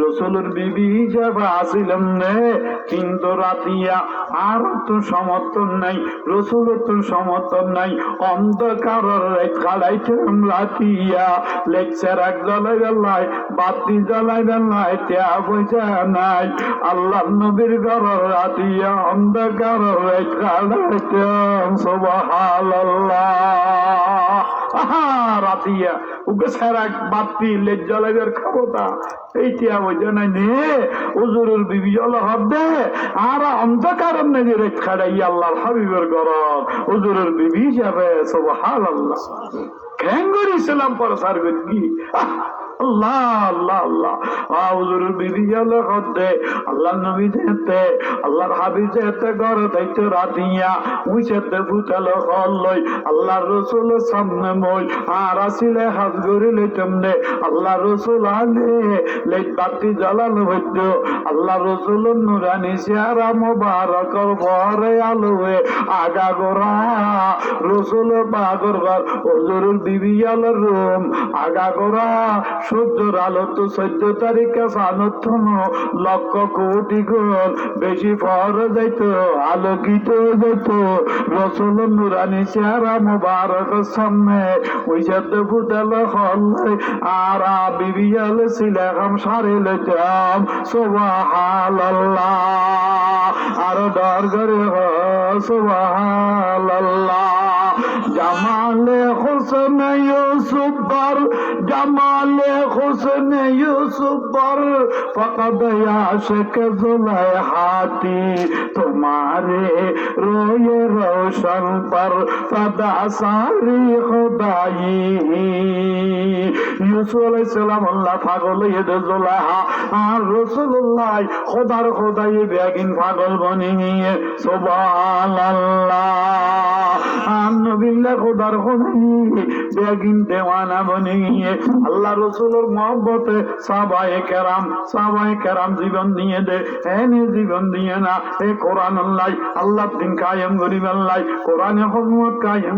রসুলের বিবি আসিলাম কিন্তু রাতিয়া আর তো সমর্থন নাই, রসুলের তো সমর্থন নাই। অন্ধকার খাড়াইছিলাম রাতিয়া। লেকচার এক জ্বলাই বেলায় বাতি জ্বলাই বেলায় পয়সা নাই। আল্লাহ নবীর ঘর রাতিয়া অন্ধকার খাড়াইতাম সবহাল আহা রাতিয়া ওকে সারা বাতি লেজ জ্বলাইবার ক্ষমতা। এইটা বুঝে নাই নে উজুরের বিবি জল হবে আর অন্ধকার বিবি হিসাবে সব হাল আল্লাহ ঘ্যাঙ্গর ইসলাম প্রসার করি আল্লাহ আল্লাহ আল্লাহ। বিবি জল হতে আল্লাহ নবী যেতে, আল্লাহর হাবিব যেতে, ঘর দায়িত্ব রাতিয়া উইছেতে ফুটালো হল্লই আল্লাহ রসুলের সামনে মই। আর আসিলে হাত গড়ি লইতাম নে আল্লাহ রসুল আলে লেট বাতি জ্বালানো হইত আল্লাহ রসুল নুরানি চেহারা মোবারকর বরে আলোয়ে। আগা গোড়া, রসুল বাগর ঘর ওজরুল বিবি আলোর রুম। আগা গোড়া সূর্যর আলো তো চোদ্দ তারিখে সানত লক্ষ কোটি গোল। বেশি ফর যাইত, আলোকিত যাইত। রসুল নুরানি চেহারা মোবারক সামনে। ওই সাথে ফুটাল হল্লাই আর বিবি আলো সিলাম সারে লেতাম সোবাহাল আর ডর করে সোবাহাল জামালে হোসেন ইউসুফ জামালে হোসেন ইউসুফর পর ফকদ আশক জুলাইহাতি তোমারে রোয়ে রোশন পর, সদা সারি খোদাই। ইউসুফ আলাইহিস সালাম আল্লাহ পাগল ইয়েদে জুলাইহা। আর রাসূলুল্লাহ খোদার খোদাই বেগিন পাগল বনি আল্লাহ রসুলের মহব্বতে সাবায়ে কেরাম সাবায়ে কেরাম জীবন দিয়ে দে এনে জীবন দিয়ে না, এ কোরআন আল্লাহ আল্লাহ দিন কায়েম কোরআনে হকমত কায়েম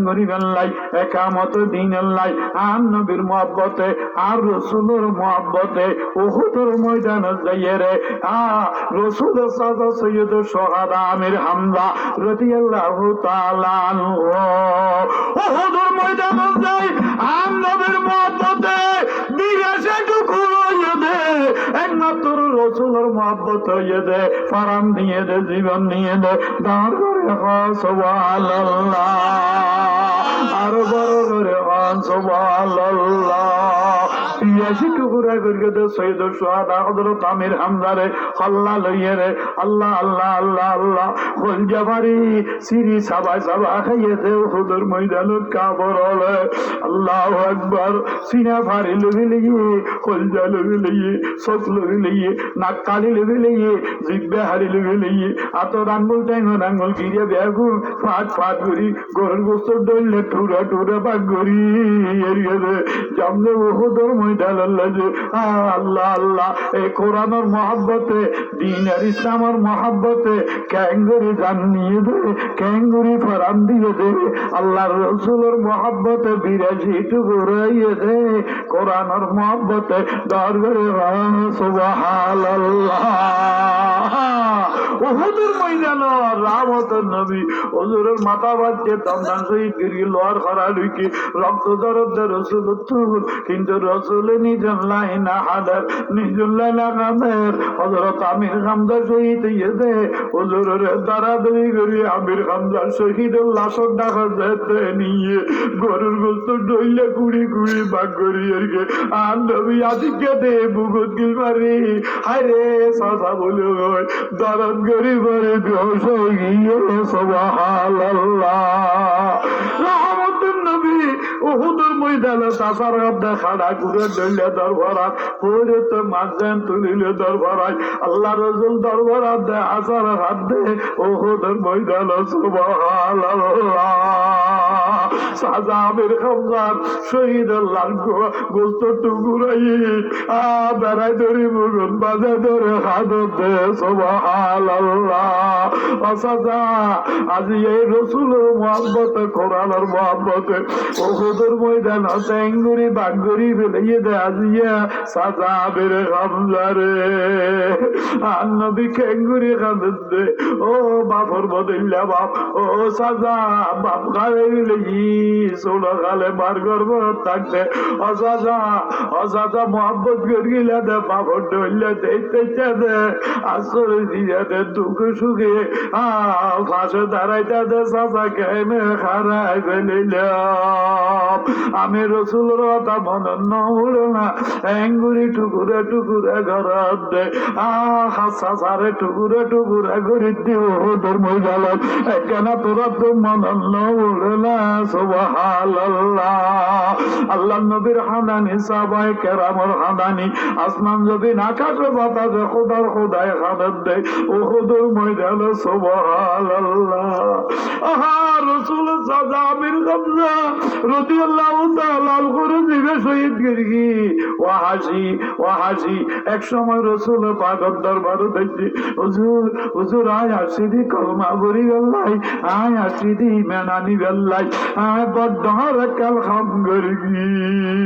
একামত দিন আল্লাহ আর নবীর মহব্বতে আর রসুলের মহব্বতে ময়দান যাইয়ে রে, আ সাদা সৈয়দ আমির হামদা রাদিয়াল্লাহু তাআলা যাই মহব্বতে দে, একমাত্র রসুলের মহব্বত হইয়ে দে, ফারাম দিয়ে দে, জীবন নিয়ে দে, দাঁড় করে সুবহানাল্লাহ। আরও বড় করে হন সুবহানাল্লাহ। পিয়াসি টুকুরা করিয়ে দে, সৈয়দ সোহাদা হযরত আমির হামদারে আল্লাহ লইয়ে রে, আল্লাহ আল্লাহ আল্লাহ আল্লাহ। বল হুদুর ফাট ফাট করি গরুর গোস্ত ডললে টুরা পাক করি। এরিয়ে দে, জামলে ওহুদর ময়দান আল্লাহ আল্লাহ এই কোরআনের মহাব্বতে দিন আর ইসলামের মহাব্বতে ক্যাঙ্গুরি নিয়ে ক্যাঙ্গুরি দিয়ে রসুলের মহাব্বতে বিরাজি টুকুরাইয়ে দে, কোরআনের মহাব্বতে রক্ত রসুল কিন্তু রসুল নিজন লাইনা হাদার নিজন লাইনা কামের। হজরত আমির হামদার শহীদ ইয়ে দে ওজুরের করি আমির হামদার শহীদের লাশর ডাকা যেতে নিয়ে গরুর গোস্ত ডইলে কুড়ি কুড়ি বাগ করি আর কে আর নবী আদিকে দে বুগুত গিল মারি। হায় রে সাসা বলে দরদ করি পরে গিয়ে সুবহানাল্লাহ। রহমতুন নবী উহুদের ময়দানে তাসার গদ্দা খাড়া ঘুরে দরবারাত পড়ে তো মাঝখান তুলিলে দরবারাই আল্লাহ রসুল দরবারাত দে আসার হাত দে উহুদুর ময়দানে সুবহানাল্লাহ। সাজা আমির খামজান শহীদের লাল গোস্ত টুকুরাই। আ, বেড়াই ধরি মুগুন বাজে ধরে হাদত দে সোবাহাল সাজা, আজি এই রসুলের মোহাম্মতে কোরআনের মোহাম্মতে ওহুদের ময়দান টেঙ্গুরি বাঙ্গুরি ফেলিয়ে দে আজিয়া সাজা আমির খামজারে আর নবী খেঙ্গুরি খাদত দে, ও বাপর বদল্লা বাপ, ও সাজা, বাপ খালে থাকতে দে ডইলে দেখতে আসরে দে দুঃখ সুখে, আ ফাঁসে দাঁড়াইতে দে কেনে খারাই আমি রসুলের কথা মনে নড়ে না, এঙ্গুরি টুকুরে টুকুরে ঘরত দে। আহ সাসারে টুকুরে টুকুরে করে দিব ওদের মহিলালত কেন তোরা তো মনে নড়ে না সুবহানাল্লাহ। আল্লাহ নবীর হানানি সাবাই কেরামর হানানি। আসমান জবিন আকাশে বাতাসে খোদার খোদায় খানাত দে ও খুদুর ময়দান সুবহানাল্লাহ। আহা, রসুল হাসি হাসি এক সময় রসুল পাগল দরবার দেখছি হুজুর হুজুর, আয় আসিদি কলমা বরি গল্লাই, আয় গল্লাই আয় বড্ড কাল খাম গিরগি অন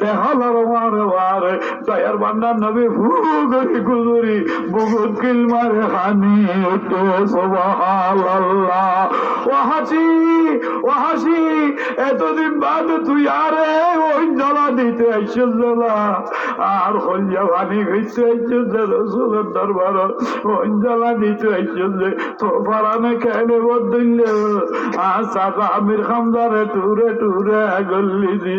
দেহলর ওয়ারে ওয়ারে দয়ার বান্দার নবী ফু গরি গুজুরি বহুত কিল মারে হানি তো সুবহানাল্লাহ। ও হাসি এতদিন বাদ তুই আরে ওই জ্বালা দিতে আর হইয়া ভানি গেছে রসুলের দরবার, ওই জ্বালা দিতে আইসিস তো খেলে বদল আর আমির খামদারে টুরে টুরে গল্লি দি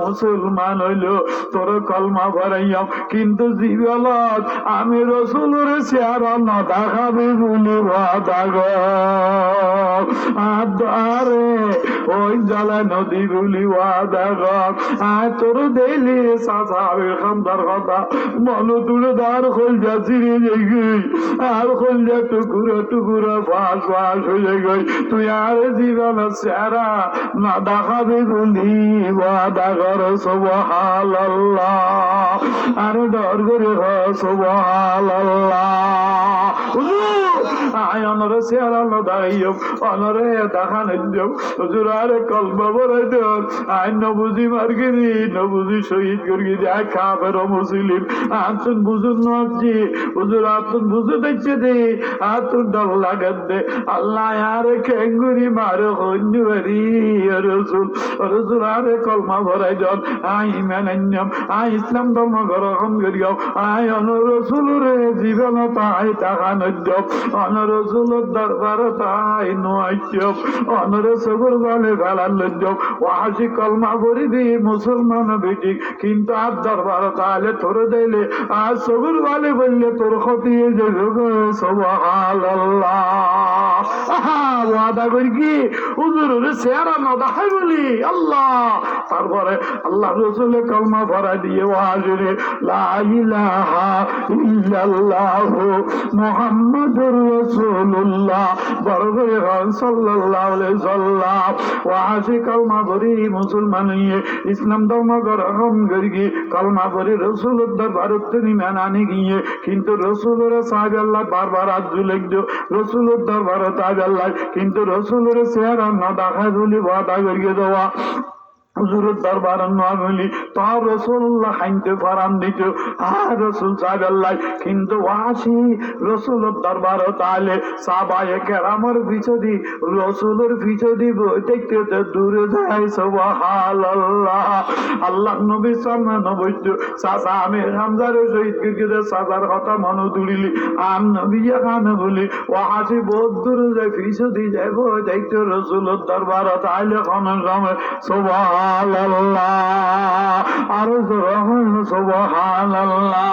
মুসলমান হইল তোর কলমা ভরাইয়াম। কিন্তু জীবনত আমি রসুলের চেহারা না দেখাবি বলি আরে, ওই জ্বালা নদী আর তোর দেলি সাসাবের কথা, মন তুলে দার খোল যা চিরে যাই আর খোল যা টুকুরা টুকুরা ফাঁস ফাঁস হয়ে গই। তুই আর জীবন চেহারা না দেখাবি বলি ওয়াদা কর সুবহানাল্লাহ। আর ডর করে সুবহানাল্লাহ। হুজুর, আয় অনরে খাবের মুসলিম। আতুন বুঝুন নজি হুজুর, আতুন বুঝে দেখছে দে। আতুন ডর লাগাত দে। আল্লাহ, আরে খেঙ্গুরি মারে হঞ্জুয়ারি রসুল রসুল, আরে কলমা ভরাই জন আই ইমানান্যম আই ইসলাম ধর্ম গ্রহণ করিও আই অন রসুল রে জীবন তাই তাহা নদ্য অন রসুল দরবার তাই নয় অনরে সবর বলে ফেলার লজ্জ ও হাসি কলমা ভরিবি মুসলমান বেটি কিন্তু আর দরবার তাহলে তোর দিলে আর সবর বলে বললে তোর ক্ষতি ওয়াদা করি কি হুজুরের চেহারা না দেখাই বলি আল্লাহ তারপরে আল্লাহ রসুলের কলমা ভরা দিয়ে ওয়াজরে কালমা গিয়ে, কিন্তু রসুলের সাহেব আল্লাহ বারবার আজু লিখছো রসুলের দরবারত আজ আল্লাহ, কিন্তু রসুলের চেহারা না দেখা দেওয়া। হুজুরের দরবার নগলি তার রসুল্লাহ খাইতে ফারান দিত। আর রসুল সাহেবাল্লাহ কিন্তু ওয়াসি রসুলের দরবার তাহলে সাবায়ে কেরামের পিছদি রসুলের পিছদি দেখতে তো দূরে যায় সবাহাল আল্লাহ নবী সামনে নবৈদ্য সাসা আমি হামজারে শহীদ কিরকিরে সাজার কথা মনে তুলিলি। আম নবী খানে বলি, ওয়াসি বহুত দূরে যায় পিছদি যাইব দেখতে রসুলের দরবার তাহলে কোন সময় সবাহ সুবহানাল্লাহ। আর রহম সুবহানাল্লাহ।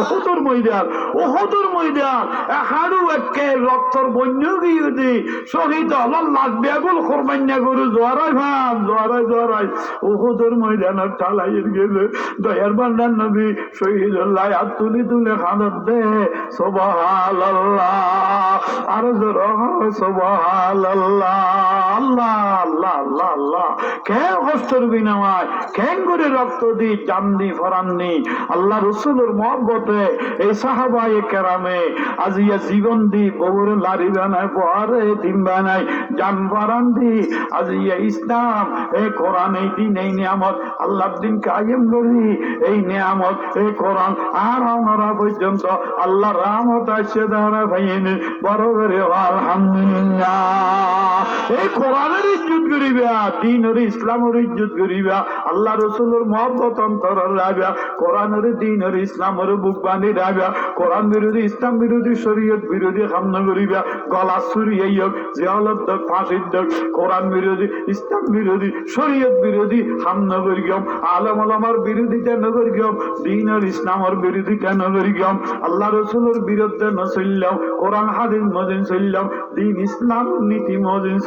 ওহদর ময়দান ওহদর ময়দান। এখানু একে রক্তর বন্য গিয়ে দি শহীদ আল্লাহ লাখ বেগুল কোরবান্যা গরু জোয়ারাই ভাব জোয়ারাই জোয়ারাই ওহদর ময়দানের ঠালাই গেলে দয়ার বান্দার নবী শহীদ আল্লাহ হাত তুলি তুলে খানত দে, সুবহানাল্লাহ। আর রহম সুবহানাল্লাহ। আল্লাহ আল্লাহ আল্লাহ আল্লাহ। কেন কষ্টের বিনিময়? কেন করে রক্ত দি জান দি ফরান আল্লাহ রসুলের মহব্বতে এই সাহাবায়ে কেরামে আজিয়া জীবন দি বউর লারি বানায় পরে দিন বানায় জান ফরান দি আজিয়া ইসলাম এই কোরআন, এই দিন, এই নিয়ামত আল্লাহ দিন কায়েম করি, এই নিয়ামত এই কোরআন, আর আমরা পর্যন্ত আল্লাহ রামত আসছে দ্বারা ভাইয়েন বড় করে, আলহামদুলিল্লাহ। এই কোরআনের ইজ্জত করিবা দিনের ইসলামের ইজ্জত করিবা আল্লাহ রসুলের মহব্বত অন্তর রাখবা কোরআনের দিনের ইসলামের বুক বান্ধি রাখবা কোরআন বিরোধী, ইসলাম বিরোধী, শরীয়ত বিরোধী, সামনে করিবা গলা সুরিয়াই হোক জিয়ালত দক, ফাঁসির দক, কোরআন বিরোধী, ইসলাম বিরোধী, শরীয়ত বিরোধী, সামনে করিগম আলম আলমার বিরোধিতা নগরিগম দিনের ইসলামের বিরোধিতা নগরিগম আল্লাহ রসুলের বিরুদ্ধে নচল্যাম কোরআন হাদিস মজিন চললাম, দিন ইসলাম নীতি মজিন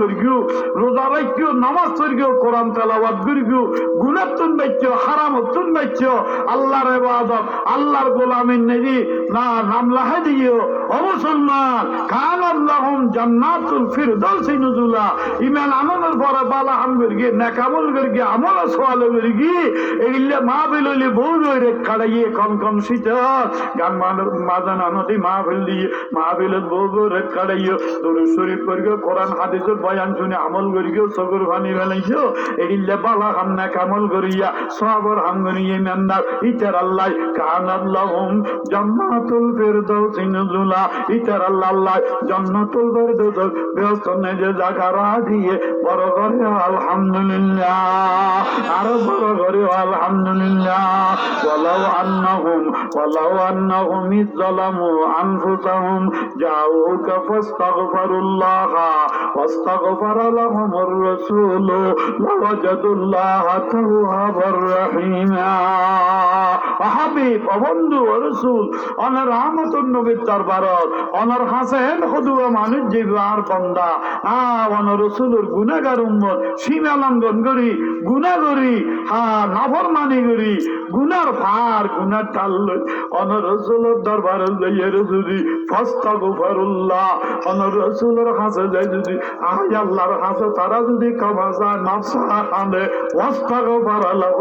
করিও রোজা রাখিও, নামাজ পড়িও কোরআন তেলাওয়াত করিও গুনাতুন বাইছো হারামতুন বাইছো আল্লাহর ইবাদত, আল্লাহর গোলামিন নেবি, না নাম লাহে দিও ও মুসলমান কান আল্লাহুম জান্নাতুল ফিরদাউসি নুজুলা, ইমান আমলের পরে ভালো হাম করিও নেকামল করিও আমল সওয়াল করিও এগুলা মা বিললি বউ রইরে খাড়াইয়ে কম কম শীত গান মাজান নদী মা ফেললি মা বিলত বউ রে খাড়াইও দরুদ শরীফ করিও কোরআন হাদিসের বয়ান শুনে আমল করিও চকুর ভানি ফেলাইছো। এটি বালা হামনা কামল করিয়া সবর হামগনিয়ে ইতার আল্লাহ কান আল্লাহম জান্নাতুল ফেরদৌস নুজুলা। ইতার আল্লাহ আল্লাহ জান্নাতুল ফেরদৌস ব্যস্ত দিয়ে বড় করে, আলহামদুলিল্লাহ। আরও বড় করে, আলহামদুলিল্লাহ। ওয়ালাউ আন্নাহুম ওয়ালাউ আন্নাহুম ইজ্জালামু আনফুসাহুম। জাউকা ফাস্তাগফিরুল্লাহ ফাস্তাগফিরুল্লাহ الله واستغفر لهم الرسول لوجدوا الله توابا رحيما হাবিব অবন্ধু রসুল অনার রহমতুল নবীর দরবারত অনার হাসেন হদুয়া মানুষ জীবার বন্দা আ অন রসুলের গুনাগার উম্মত সীমা লঙ্ঘন করি গুনা করি হা নাফরমানি করি গুনার ভার গুনার টাল অন রসুলের দরবারে যাইয়ে যদি ফস্তা গুফারুল্লাহ অন রসুলের হাসে যায় যদি আল্লাহর হাসে তারা যদি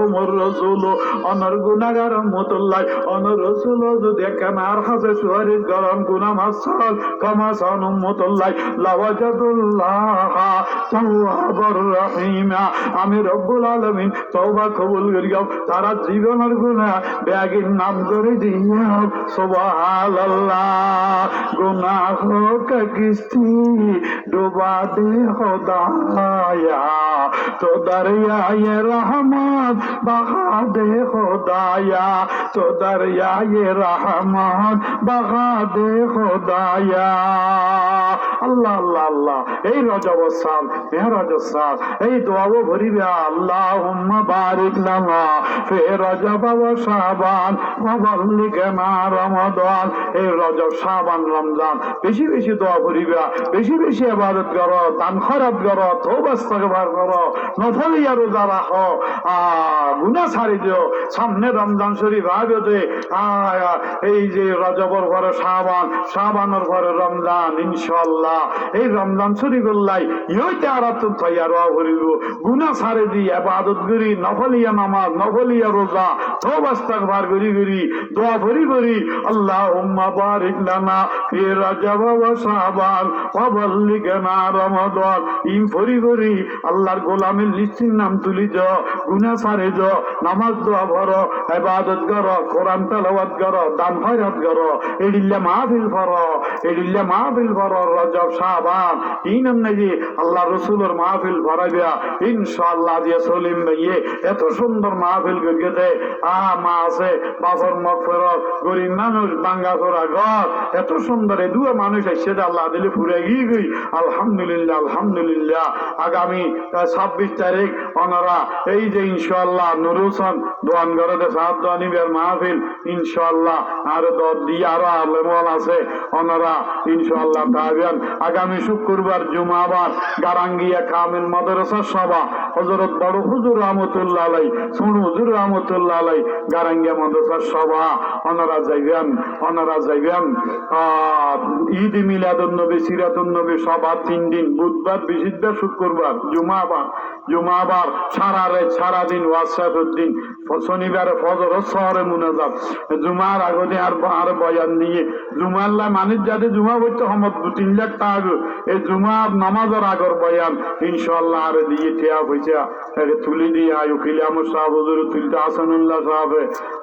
উমর রসুল। অনর গুনাগার মতুল্লাহ অন রসুল যদি কেনার হাসে সুয়ারির গরম গুনা রহিমা। আমি রব্বুল আলামিন তওবা কবুল করিও তারা জীবন আমার গুণা ব্যাগের নাম করে দিয়া সোবাহাল আল্লাহ গুনা হোক কিস্তি দে। খোদায়া তো দরিয়ায়ে রহমত বহা দে খোদায়া তো দরিয়ায়ে রহমত বহা দে খোদায়া আল্লাহ আল্লাহ আল্লাহ। এই রজব সাল মেহরাজ সাল এই দোয়াও ভরিবে আল্লাহ হুম্মা বারিক লানা ফে রজব ওয়া শাবান ওয়া বাল্লিগনা এই রজব শাবান রমজান, বেশি বেশি দোয়া ভরিবে, বেশি বেশি ইবাদত করো, দান খরাত করো, তওবা ইস্তিগফার করো, নফলিয়া রোজা রাখো। আ, গুনাহ ছাড়ি দিও, সামনে রমজান শরীফ আগে যে এই যে রজবর পরে শাবান, শাবানের পরে রমজান, ইনশাআল্লাহ। এই রমজান রোজা ভরি ভরি ভরি ভরি আল্লাহর গোলামের লিস্টির নাম তুলি য গুনাহ ছাড়ে য নামাজ দোয়া ভরো ইবাদত করো, কোরআন তেলাওয়াত করো, দান খয়রাত করো, এডিল্লা মাহফিল করো এডিল্লা মাহফিল করো গই আলহামদুলিল্লাহ আলহামদুলিল্লাহ। আগামী ছাব্বিশ তারিখ ওনারা এই যে ইনশাআল্লাহ নুরুসন দোয়ান ঘরে সাত দোয়ানিবের মাহফিল, ইনশাআল্লাহ আর দর দিয়ে আরও আলেমল আছে। ওনারা ইনশাআল্লাহ তাহবেন আগামী শুক্রবার জুমাবার গারাঙ্গিয়া কামিল মাদ্রাসা সভা। হজরত বড় হুজুর রহমতুল্লাহ আলাই সুন হুজুর রহমতুল্লাহ আলাই গারাঙ্গিয়া মাদ্রাসা সভা। অনারা যাইবেন অনারা যাইবেন। ঈদ মিলাদ নবী, সিরাতুন নবী সভা তিন দিন, বুধবার, বৃহস্পতিবার, শুক্রবার, জুমাবার। জুমাবার সারা রে সারাদিন ওয়াসাফুদ্দিন শনিবারে ফজর শহরে মুনাজাত। জুমার আগতে আর আর বয়ান নিয়ে জুমাল্লা মানুষ যাতে জুমা বলতে হমত দু তিন লাখ টাকা এই জুমা নামাজের আগর বয়ান ইনশাল্লাহ আর দিয়ে ঠেয়া একে তুলি দিয়ে আয়, উকিল আমার সাহেব তুলতে আসানুল্লাহ সাহেব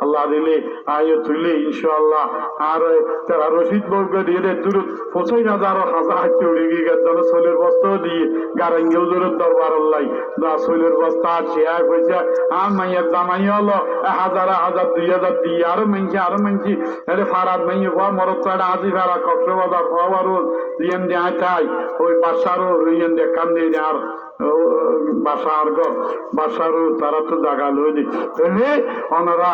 আল্লাহ দিলে আয় তুলে ইনশাল্লাহ আর তারা রশিদ বউকে দিয়ে দূর পঁচিশ হাজার হাজার হাতে উড়ে গিয়ে গেছে সোলের বস্তা দিয়ে, গারাঙ্গে হুজুরের দরবার আল্লাহ। দা সোলের বস্তা শেয়ার হয়েছে। আর মাইয়ের জামাই হলো হাজার হাজার, দুই হাজার দিয়ে আরও মানছি আরও মানছি আরে ফারাদ মাইয়ে হওয়া মরত আজি ফারা, কক্সবাজার হওয়ার দিয়েন দিয়ে আইতাই ওই বাসারও ইয়েন দিয়ে কান আর তারা তো জাগা লই দি তাহলে ওনারা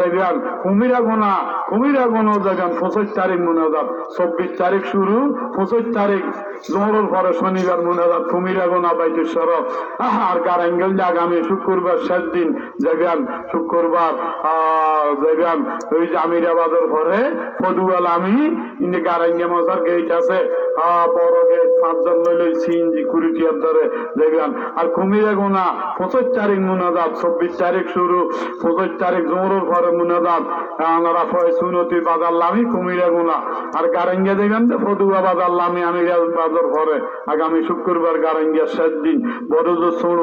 যাবেন কুমিরা গোনা কুমিরা গোনা যাবেন পঁচিশ তারিখ মোনাজাত, চব্বিশ তারিখ শুরু, পঁচিশ তারিখ পরে শনিবার কুমিরা গোনা আর আগামী শুক্রবার শেষ দিন যাবেন শুক্রবার যাবেন ওই যে আমিরাবাদের পরে ফদুয়াল আমি গারাঙ্গে মজার গেট আছে। গারাঙ্গা আগামী শুক্রবার গারাঙ্গিয়া শেষ দিন। বড় সুর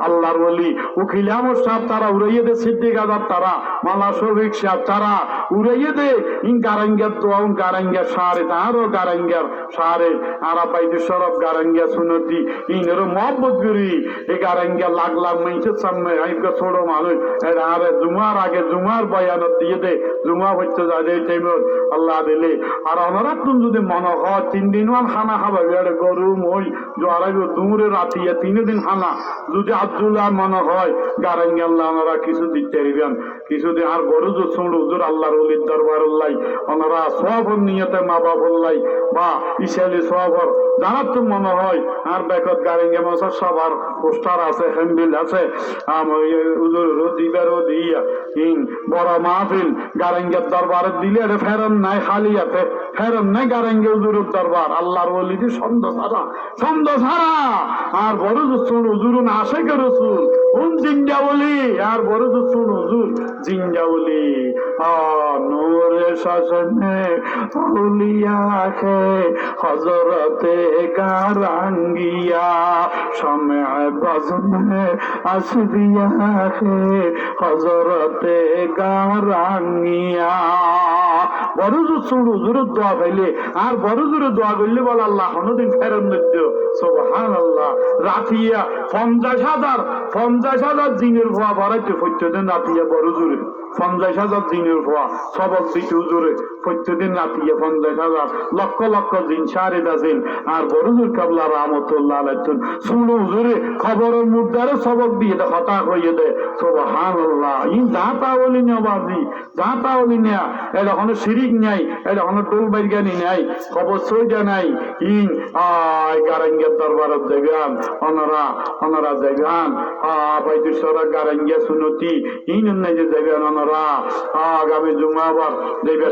আল্লাহর উকিল আমর সাহেব, তারা উড়াইয়ে দে, সিদ্দিক আজাদ তারা মালা শফিক সাহেব তারা, উড়াইয়ে দে। ইন গারাঙ্গিয়া তো গারাঙ্গিয়া সারে তাহারও গারাঙ্গিয়ার সারে আরা পাইতে সরব গারাঙ্গিয়া সুনতি ইনেরও মোহাব্বত করি। এই গারাঙ্গিয়া লাখ মানুষের সামনে আইকে ছোট মানুষ। আরে জুমার আগে, জুমার বয়ানত দিয়ে দে। জুমা হচ্ছে এই টাইমত আল্লাহ দিলে। আর ওনারা তুমি যদি মনে হয়, তিন দিন মান খানা খাবা বেড়ে গরু মই জোয়ারাই দূরে রাতিয়ে তিন দিন খানা। যদি আব্দুল্লাহ মনে হয় গারাঙ্গি আল্লাহ ওনারা কিছু দিতে পারিবেন কিছুদিন আর বড় যে শুনু হুজুর আল্লাহর অলির দরবার উল্লাই ওনারা সব নিয়তে মা বাপ উল্লাই বা ইসালি মনে হয়, আর বেকত গাড়িঙ্গে মশার সবার পোস্টার আছে হ্যান্ডেল আছে। ইন বড় মাহফিল, গাড়িঙ্গের দরবারে দিলে রে ফেরন নাই খালিয়াতে। ফেরন নাই গাড়িঙ্গে হুজুরের দরবার। আল্লাহর ওলিদি ছন্দ ছাড়া ছন্দ ছাড়া। আর বড় হুজুর আসে কে রসুল। জিঞ্জা বলি আর বড় দুসুন হুজুর জিঞ্জা বলি নূরে শাসনে হজরতে সময় হজরতে বড় জোর দোয়া আর বড় জোরে দোয়া করলে বল আল্লাহ, কোনদিন ফেরত নিত্য সোহান আল্লাহ রাতিয়া পঞ্চাশ হাজার, পঞ্চাশ হাজার দিনের ভুয়া বাড়াইতে প্রত্যেকদিন রাতিয়া বড় জোরে, পঞ্চাশ হাজার দিনের ভুয়া সবক দিতে জোরে প্রত্যেকদিন রাতিয়া পঞ্চাশ হাজার লক্ষ লক্ষ দিন সারে দাসিল আর বড় জোর কাবলা রহমতুল্লাহ আলাইতুন শুনো জোরে খবরের মুদ্রারে সবক দিয়ে দে হতা হইয়ে দে। সোহান আল্লাহ ই যা পাওলি না বাজি যা পাওলি না এটা কোনো শিরিক নাই, এটা কোনো টোল বাইগানি নাই, খবর সইজা নাই। ইন, আয় গারাঙ্গের দরবারত দেগান অনরা অনরা দেগান আ বাইদুসরা গারাঙ্গিয়া সুনতি ইন যে দেগান অনরা, আগামী জুমাবার দেবে